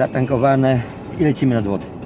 zatankowane i lecimy nad wodę.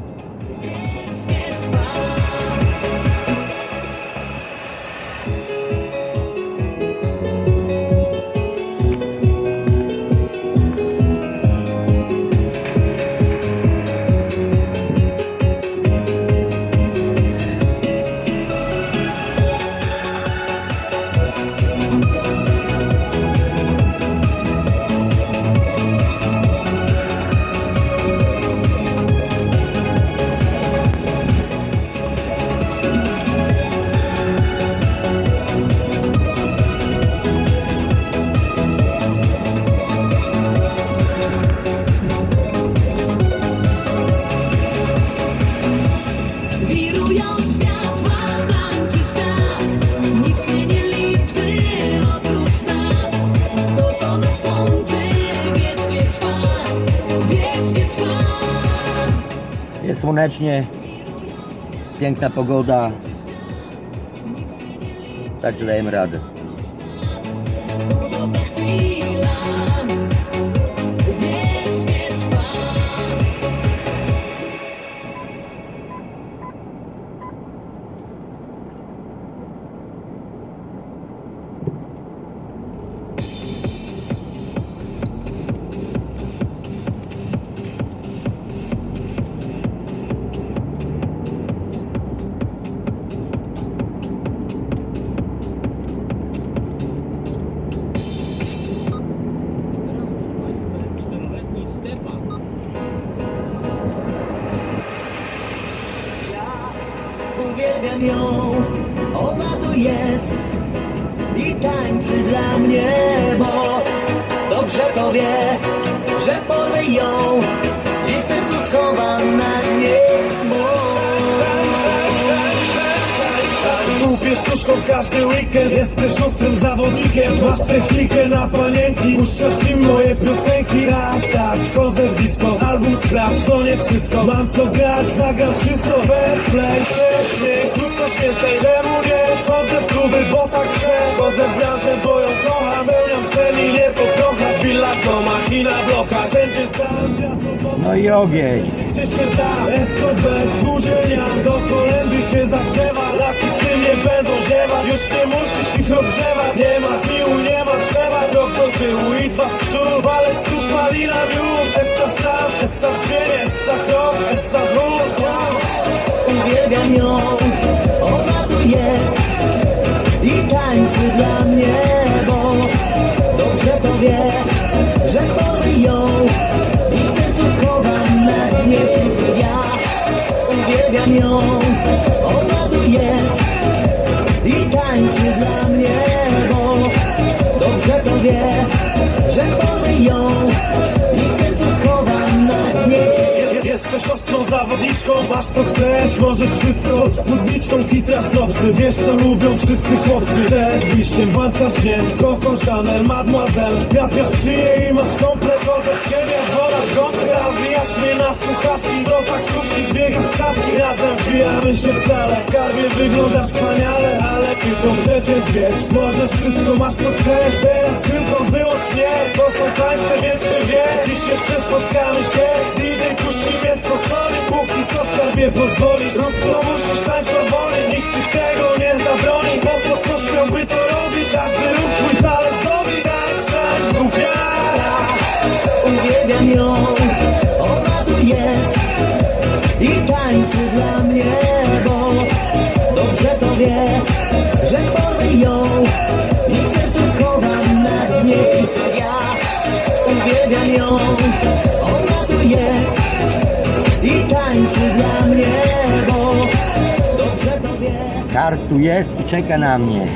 Słonecznie, piękna pogoda, także dajemy radę. Dla mnie, dobrze to wie, że porwę ją i w sercu schowam na dnie, bo... Kupię sztuczką każdy weekend. Jesteś ostrym zawodnikiem. Masz technikę na panienki Puszczasz im moje piosenki. Tak, tak, wchodzę w disco. Album sprawdź, to nie wszystko. Mam co grać, zagram wszystko. Fair play, Zrób coś więcej, No i ogień. Do kolendy cię zagrzewa Laki z tym nie będą ziewać. Już nie musisz ich rozgrzewać. Nie ma zmiłu, nie ma trzeba do tyłu i dwa w przód. Essa sam, essa Essa krok, essa wrót Uwielbiam ją, ona tu jest i tańczy dla mnie, bo dobrze to wie, uwielbiam ją, ona tu jest i tańczy dla mnie, bo dobrze to wie, że porwę ją i w sercu schowam na dnie. Jesteś ostrą zawodniczką, masz co chcesz, możesz wszystko. Pod spódniczką kitra snopsy, wiesz co lubią wszyscy chłopcy. Przed wyjściem włączasz Coco Chanel, Mademoiselle. Krapiasz szyję i masz komplet, w ciebie, wola w Zawijasz mnie na słuchawki, do taksówki zbiegasz stawki Razem wbijamy się w salę, skarbie wyglądasz wspaniale Ale ty to przecież wiesz, możesz wszystko, masz co chcesz. Teraz tylko wyłącz mnie, to są tańce, więc się wie. Dziś jeszcze spotkamy się, DJ puści mnie z Póki co skarbie pozwolisz, tu jest i czeka na mnie.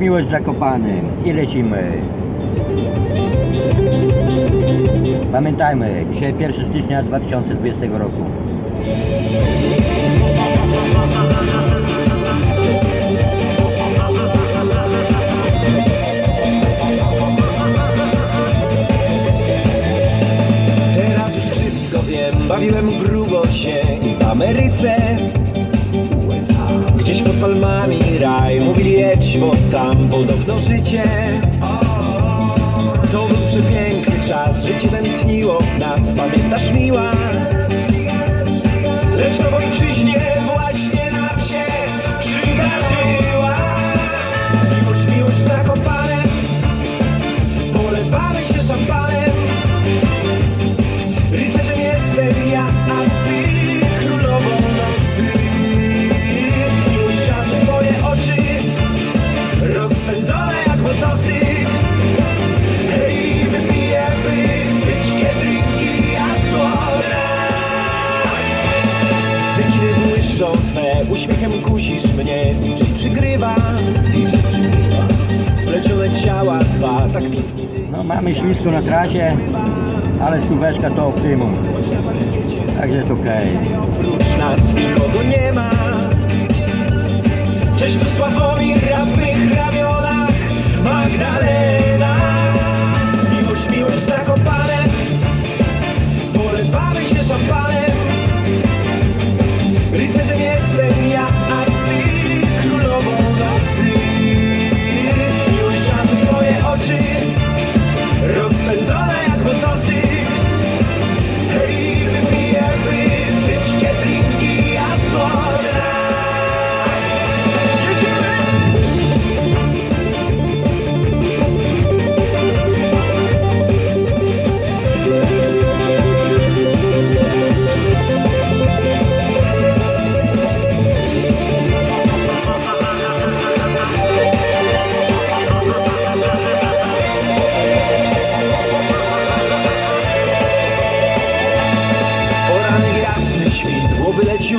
Miłość w Zakopanym i lecimy. Pamiętajmy, dzisiaj 1 stycznia 2020 roku. Teraz już wszystko wiem, bawiłem grubo się w Ameryce Gdzieś pod palmami raj, mówili jedź, bo tam podobno życie. To był przepiękny czas, życie tętniło w nas, pamiętasz miła? Lecz na ojczyźnie No mamy ślisko na trasie, ale stóweczka to optymum. Także jest okej. Oprócz nas nikogo nie ma Cześć tu Sławomir, w mych ramionach Magdalena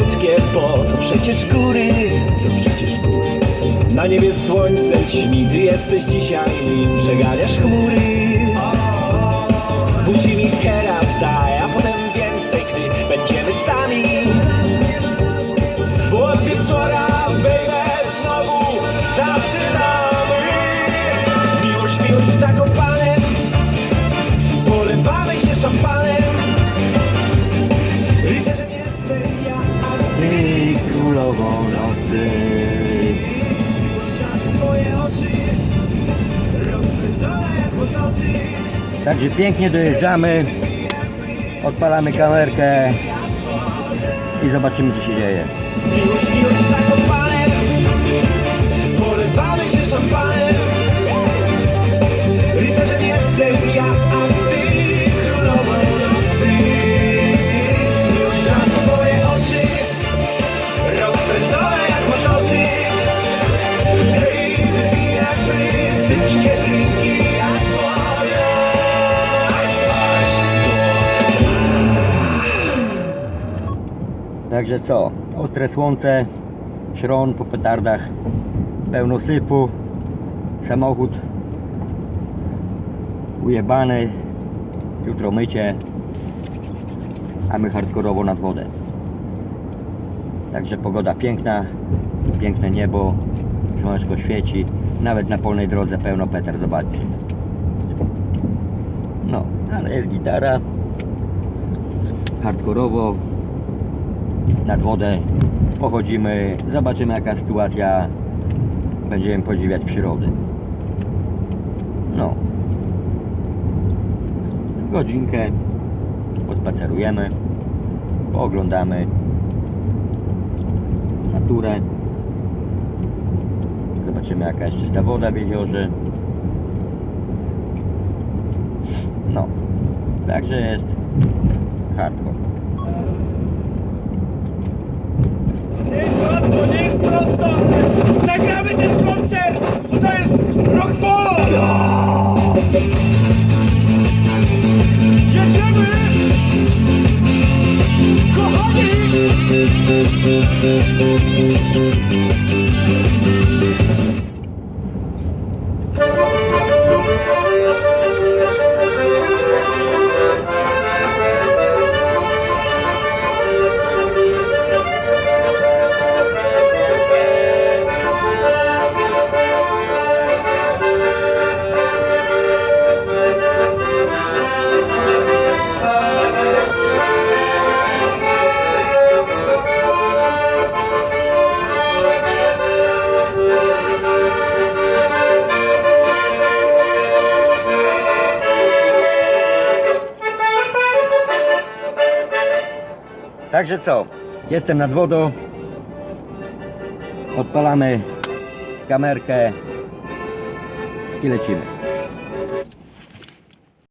leciutkie, bo to przecież góry, to przecież góry. Na niebie słońce ćmi, ty jesteś dzisiaj, przeganiasz chmury. Także pięknie dojeżdżamy. Odpalamy kamerkę i zobaczymy co się dzieje. Także co? Ostre słońce, śron po petardach, pełno sypu, samochód ujebany, jutro mycie, a my hardkorowo nad wodę. Także pogoda piękna, piękne niebo, słoneczko świeci, nawet na polnej drodze pełno petar, zobaczcie. No, ale jest gitara, hardkorowo, nad wodę pochodzimy, zobaczymy jaka sytuacja, będziemy podziwiać przyrodę. No, godzinkę pospacerujemy, pooglądamy naturę, zobaczymy jaka jest czysta woda w jeziorze. No, także jest hardcore. Nie jest łatwo, jest prosto! Zagramy ten koncert! Bo to jest rock ball! Jedziemy! Kochani! Także co? Jestem nad wodą. Odpalamy kamerkę i lecimy.